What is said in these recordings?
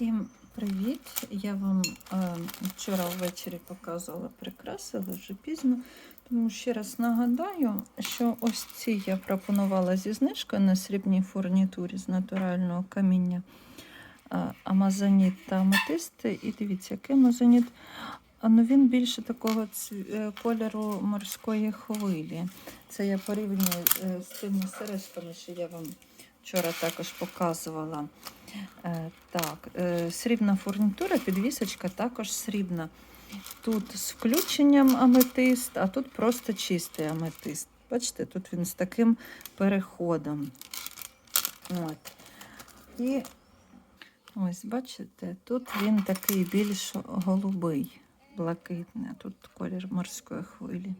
Всім привіт! Я вам е, вчора ввечері показувала прикраси, але вже пізно. Тому ще раз нагадаю, що ось ці я пропонувала зі знижкою на срібній фурнітурі з натурального каміння е, Амазоніт та аметисти. І дивіться, який амазоніт. Ну, він більше такого е, кольору морської хвилі. Це я порівнюю е, з тими сережками, що я вам вчора також показувала. Е, Так, е, срібна фурнітура, підвісочка також срібна. Тут з включенням аметист, а тут просто чистий аметист. Бачите, тут він з таким переходом. От. І ось, бачите, тут він такий більш голубий, блакитний, тут колір морської хвилі.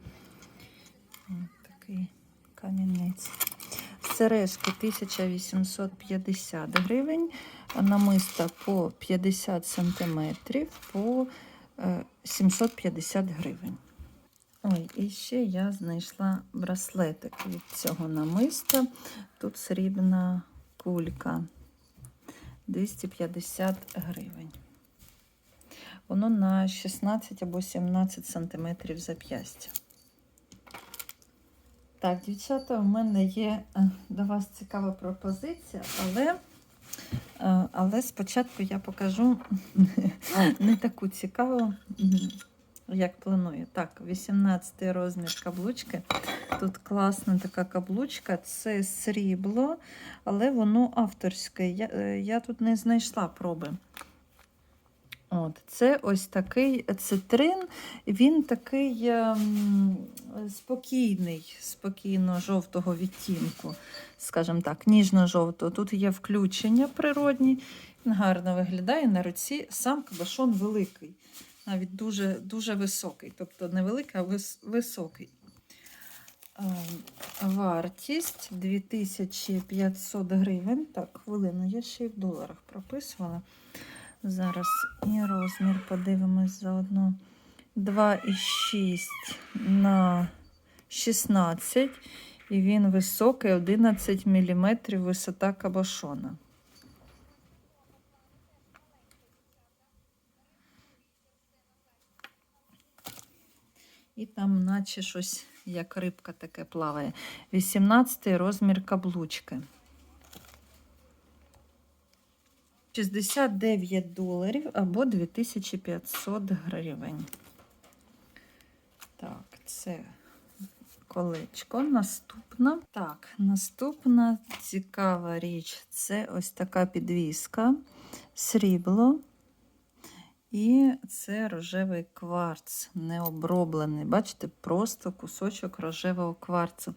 От такий камінець. Сережки 1850 гривень, намиста по 50 сантиметрів по е, 750 гривень. Ой, і ще я знайшла браслетик від цього намиста. Тут срібна кулька 250 гривень. Воно на 16 або 17 сантиметрів зап'ястя. Так, дівчата, у мене є е, до вас цікава пропозиція, але, е, але спочатку я покажу не таку цікаву, як планую. Так, 18 розмір каблучки. Тут класна така каблучка, це срібло, але воно авторське. Я, е, я тут не знайшла проби. От, це ось такий цитрин. Він такий ем, спокійний, спокійно жовтого відтінку, скажімо так, ніжно-жовтого. Тут є включення природні, він гарно виглядає на руці. Сам кабашон великий, навіть дуже, дуже високий. Тобто не великий, а вис- високий. Ем, Вартість 2500 гривень. Так, хвилину, я ще й в доларах прописувала. Зараз і розмір подивимось заодно. 2,6 на 16. І він високий 11 мм висота кабашона. І там, наче щось, як рибка таке плаває. 18 розмір каблучки. 69 доларів або 2500 гривень. Так, це колечко. Наступна. Так, наступна цікава річ це ось така підвіска, срібло. І це рожевий кварц, не оброблений. Бачите, просто кусочок рожевого кварцу.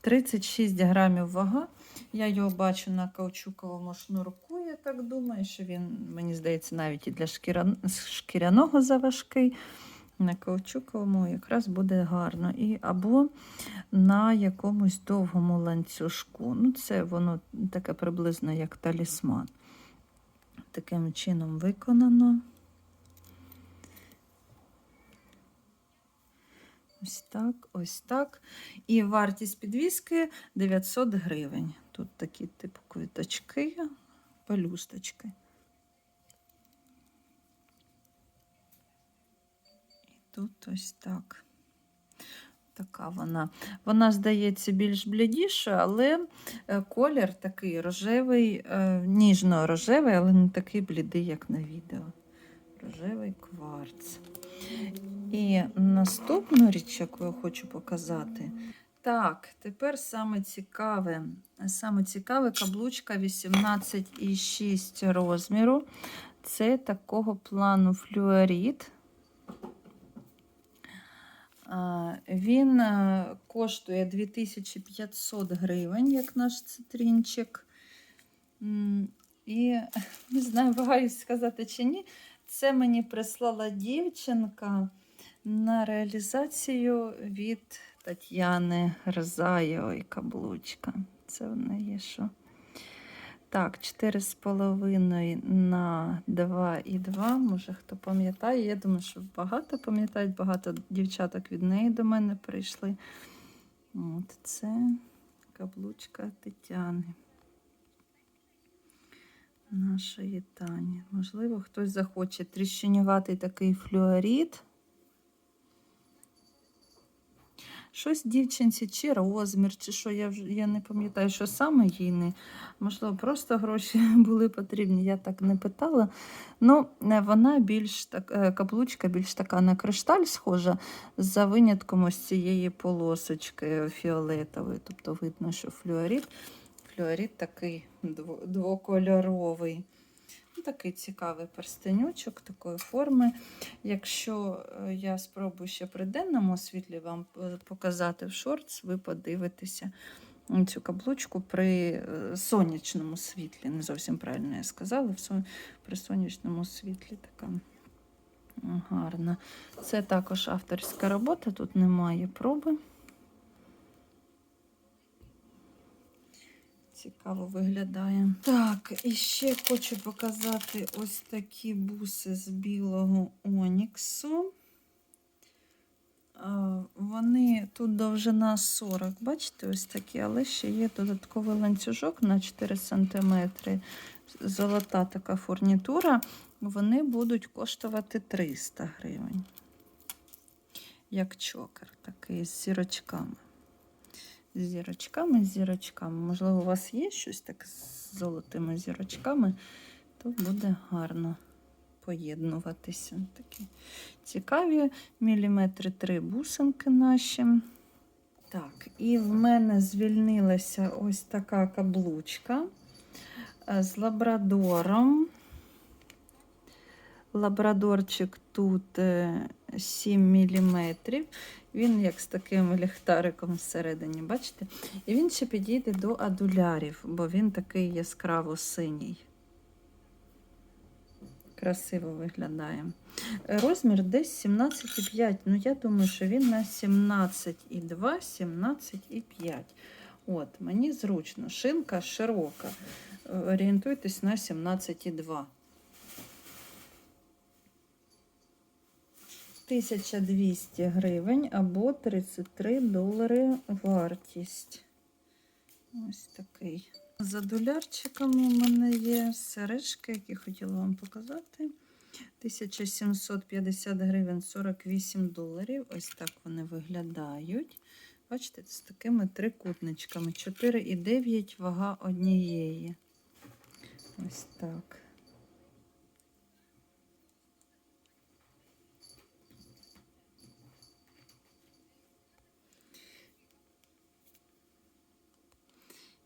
36 грамів вага. Я його бачу на каучуковому шнурку, я так думаю, що він, мені здається, навіть і для шкіря... шкіряного заважкий. На каучуковому якраз буде гарно. І Або на якомусь довгому ланцюжку. Ну, Це воно таке приблизно як талісман. Таким чином виконано. Ось так, ось так. І вартість підвіски 900 гривень. Тут такі типу квіточки, пелюсточки. І тут ось так. Така вона. Вона, здається, більш блідіша, але е, колір такий рожевий, е, ніжно-рожевий, але не такий блідий, як на відео. Рожевий кварц. І наступну річ, яку я хочу показати. Так, тепер саме цікаве. Саме цікаве каблучка 18,6 розміру. Це такого плану флюорит. А, Він е, коштує 2500 гривень, як наш цитринчик. І не знаю, вагаюсь сказати чи ні. Це мені прислала дівчинка на реалізацію від Тетяни Рзаєвої каблучка. Це в неї що? Так, 4,5 на 2,2. Може, хто пам'ятає. Я думаю, що багато пам'ятають, багато дівчаток від неї до мене прийшли. От це каблучка Тетяни. нашої Тані. Можливо, хтось захоче тріщинюватий такий флюорит. Щось дівчинці, чи розмір, чи що, я вже я не пам'ятаю, що саме їй не. Можливо, просто гроші були потрібні, я так не питала. Ну, е, вона більш так, е, каблучка більш така на кришталь схожа, за винятком ось цієї полосочки фіолетової. Тобто видно, що флюорит. Флюорит такий двокольоровий. Такий цікавий перстенючок такої форми. Якщо е, я спробую ще при денному світлі вам е, показати в шортс, ви подивитеся цю каблучку при е, сонячному світлі. Не зовсім правильно я сказала, при сонячному світлі така гарна. Це також авторська робота, тут немає проби. Цікаво виглядає. Так, і ще хочу показати ось такі буси з білого оніксу. Вони тут довжина 40, бачите, ось такі, але ще є додатковий ланцюжок на 4 см. Золота така фурнітура. Вони будуть коштувати 300 гривень. Як чокер, такий з зірочками з зірочками, з зірочками. Можливо, у вас є щось так з золотими зірочками, то буде гарно поєднуватися. Такі цікаві міліметри три бусинки наші. Так, і в мене звільнилася ось така каблучка е, з лабрадором. Лабрадорчик тут е, 7 мм. Він як з таким ліхтариком всередині, бачите? І він ще підійде до адулярів, бо він такий яскраво синій. Красиво виглядає. Розмір десь 17,5. Ну, я думаю, що він на 17,2, 17,5. От, мені зручно. Шинка широка. Орієнтуйтесь на 17,2. 1200 гривень або 33 долари вартість. Ось такий. За долярчиками у мене є сережки, які хотіла вам показати. 1750 гривень 48 доларів. Ось так вони виглядають. Бачите, з такими трикутничками. 4,9 вага однієї. Ось так.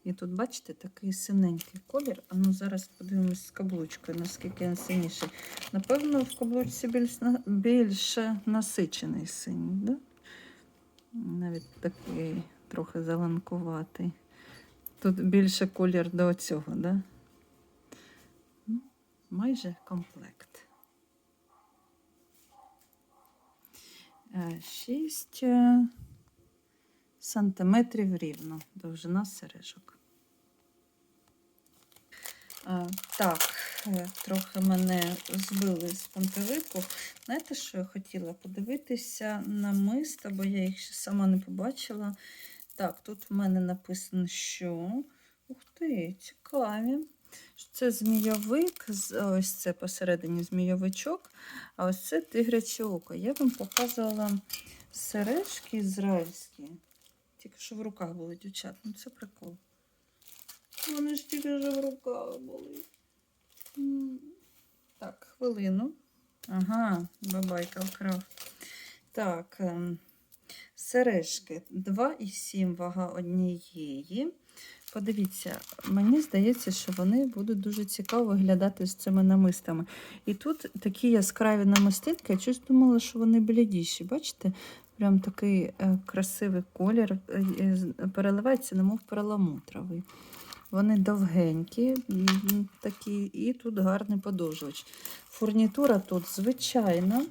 І тут, бачите, такий синенький колір. А ну зараз подивимось з каблучкою, наскільки він синіший. Напевно, в каблучці більш, більше насичений синій, да? Навіть такий трохи зеленкуватий. Тут більше колір до цього, да? Ну, Майже комплект. 6 сантиметрів рівно довжина сережок. Так, е, трохи мене збили з пантелику. Знаєте, що я хотіла подивитися на миста, бо я їх ще сама не побачила. Так, тут в мене написано, що. Ух ти, цікаві. Це змійовик, ось це посередині змійовичок, а ось це тигряче око. Я вам показувала сережки ізраїльські. Тільки що в руках були дівчат. Ну це прикол. Вони ж тільки що в руках були. Так, хвилину. Ага, бабайка вкрав. Так, ем, сережки 2,7 вага однієї. Подивіться, мені здається, що вони будуть дуже цікаво виглядати з цими намистами. І тут такі яскраві намистинки, я щось думала, що вони блідіші. Бачите? Прям такий е, красивий колір, е, переливається, немов перламутровий. Вони довгенькі, такі, і тут гарний подовжувач. Фурнітура тут звичайна,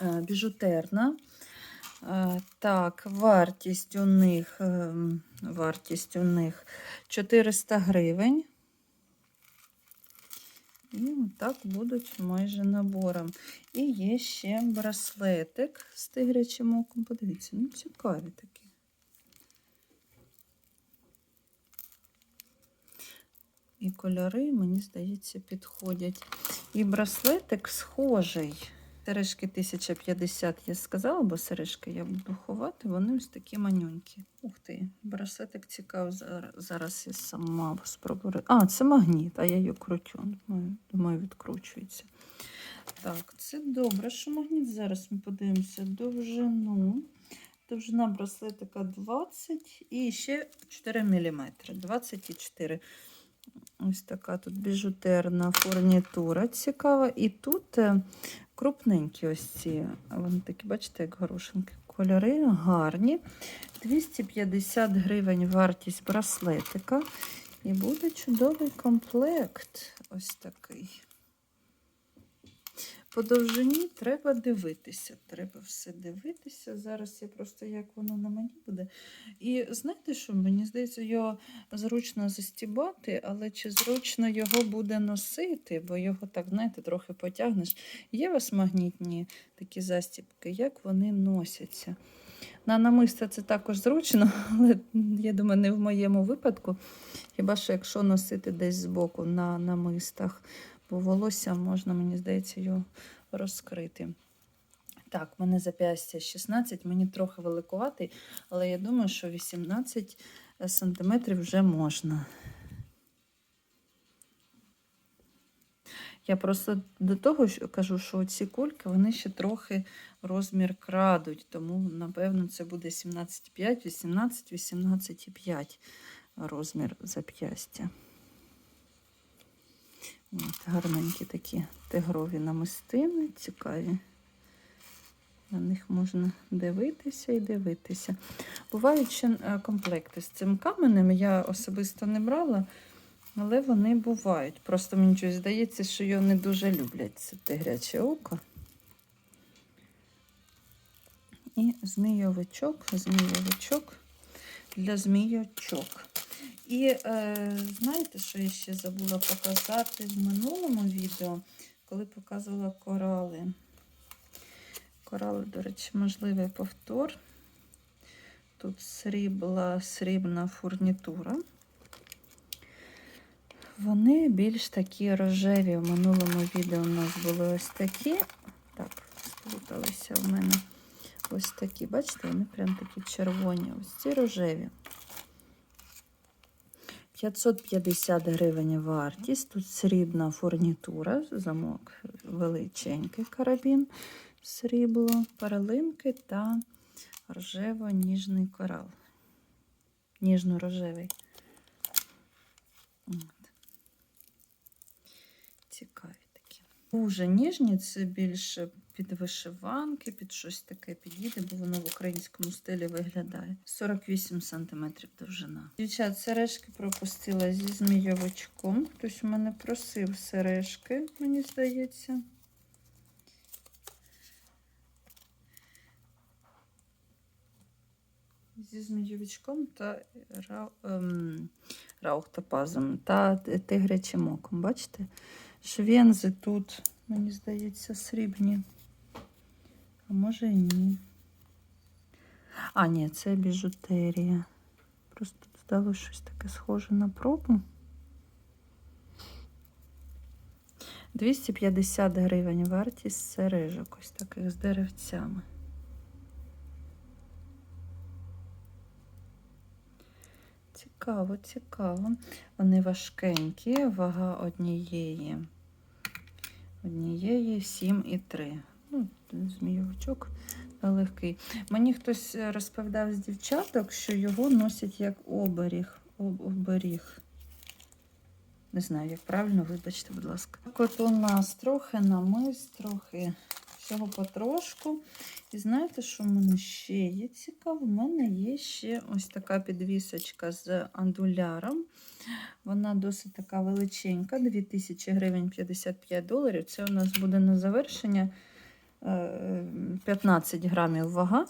е, біжутерна. Е, Так, вартість у них, ем, вартість у них 400 гривень. І так будуть майже набором. І є ще браслетик з тигрячим оком. Подивіться, ну цікаві такі. І кольори, мені здається, підходять. І браслетик схожий. Сережки 1050 я сказала, бо сережки я буду ховати, вони ось такі манюнькі. Ух ти, браслетик цікавий. Зараз, я сама спробую. А, це магніт, а я її кручу. Думаю, відкручується. Так, це добре, що магніт. Зараз ми подивимося довжину. Довжина браслетика 20 і ще 4 мм. 24. Ось така тут біжутерна фурнітура цікава. І тут е, крупненькі ось ці. Вони такі, бачите, як горошинки. Кольори гарні. 250 гривень вартість браслетика. І буде чудовий комплект. Ось такий. По довжині треба дивитися. Треба все дивитися. Зараз я просто як воно на мені буде. І знаєте що? Мені здається, його зручно застібати, але чи зручно його буде носити, бо його так, знаєте, трохи потягнеш. Є у вас магнітні такі застібки, як вони носяться? На намиста це також зручно, але я думаю, не в моєму випадку. Хіба що якщо носити десь збоку на намистах, бо волосся можна, мені здається, його розкрити. Так, в мене зап'ястя 16, мені трохи великуватий, але я думаю, що 18 сантиметрів вже можна. Я просто до того що кажу, що ці кульки вони ще трохи розмір крадуть, тому, напевно, це буде 17,5, 18, 18,5 розмір зап'ястя. От, гарненькі такі тигрові намистини, цікаві. На них можна дивитися і дивитися. Бувають ще е, комплекти з цим каменем. Я особисто не брала, але вони бувають. Просто мені щось здається, що його не дуже люблять. Це тигряче око. І змійовичок, змійовичок для змійочок. І е, знаєте, що я ще забула показати в минулому відео, коли показувала корали. Корали, до речі, можливий повтор. Тут срібла, срібна фурнітура. Вони більш такі рожеві. В минулому відео у нас були ось такі. Так, сплуталися в мене ось такі. Бачите, вони прям такі червоні. Ось ці рожеві. 550 гривень вартість. Тут срібна фурнітура, замок величенький карабін, срібло, перлинки та рожево-ніжний корал. Ніжно-рожевий. Цікаві такі. Дуже ніжні, це більше під вишиванки, під щось таке підійде, бо воно в українському стилі виглядає. 48 см довжина. Дівчат, сережки пропустила зі змійовичком. Хтось у мене просив сережки, мені здається. Зі змійовичком та ем, раухтопазом та тигрячим оком. Бачите? Швензи тут, мені здається, срібні. А може і ні. А, ні, це біжутерія. Просто здало щось таке схоже на пробу. 250 гривень вартість сережок, ось таких з деревцями. Цікаво, цікаво. Вони важкенькі, вага однієї. Однієї 7,3. Ну, змійовичок легкий. Мені хтось розповідав з дівчаток, що його носять як оберіг. Об, оберіг. Не знаю, як правильно, вибачте, будь ласка. Так от у нас трохи намис, трохи всього потрошку. І знаєте, що в мене ще є цікаво? У мене є ще ось така підвісочка з андуляром. Вона досить така величенька, 2000 гривень 55 доларів. Це у нас буде на завершення е, 15 грамів вага.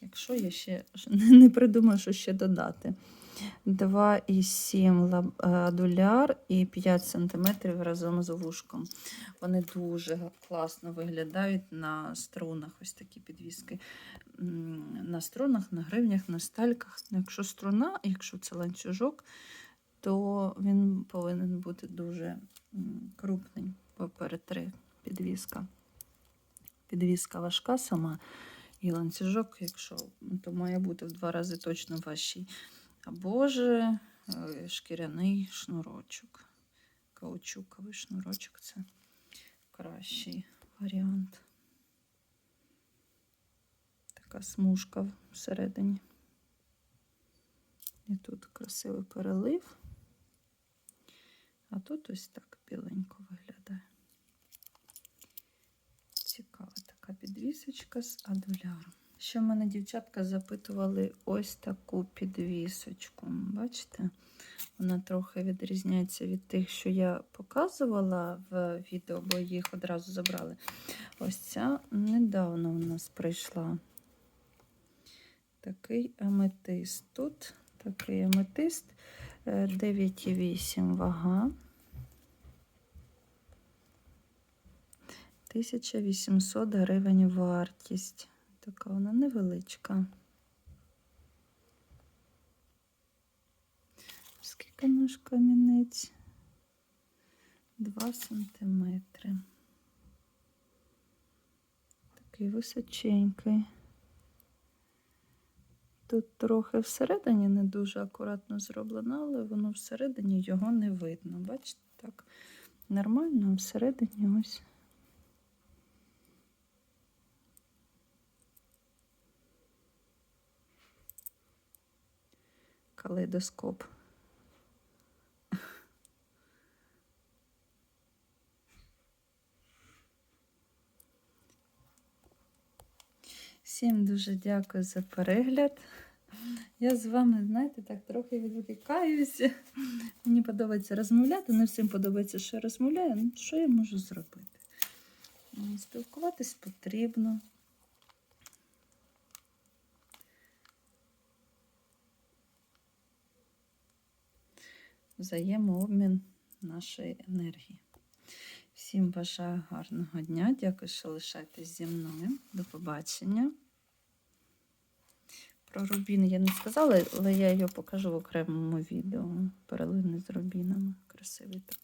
Якщо я ще не придумаю, що ще додати. 2,7 адуляр і 5 см разом з вушком. Вони дуже класно виглядають на струнах. Ось такі підвіски. На струнах, на гривнях, на стальках. Якщо струна, якщо це ланцюжок, то він повинен бути дуже крупний. Поперед три підвіска. Підвіска важка сама, і ланцюжок, якщо то має бути в два рази точно важчий. Або ж е, шкіряний шнурочок. Каучуковий шнурочок це кращий варіант. Така смужка всередині. І тут красивий перелив. А тут ось так біленько виглядає. Цікава така підвісочка з адуляром. Ще в мене дівчатка запитували ось таку підвісочку. Бачите? Вона трохи відрізняється від тих, що я показувала в відео, бо їх одразу забрали. Ось ця недавно у нас прийшла. Такий аметист. Тут такий аметист е, 9,8 вага. 1800 гривень вартість. Така вона невеличка. Скільки наш камінець? 2 сантиметри. Такий височенький. Тут трохи всередині не дуже акуратно зроблено, але воно всередині його не видно. Бачите, так нормально, всередині ось. Калейдоскоп. Всім дуже дякую за перегляд. Я з вами, знаєте, так трохи відволікаюся. Мені подобається розмовляти, не всім подобається, що я розмовляю. Ну, що я можу зробити? Спілкуватись потрібно. Взаємообмін нашої енергії. Всім бажаю гарного дня. Дякую, що лишаєтесь зі мною. До побачення. Про рубін я не сказала, але я його покажу в окремому відео. Перелини з рубінами. Красивий такий.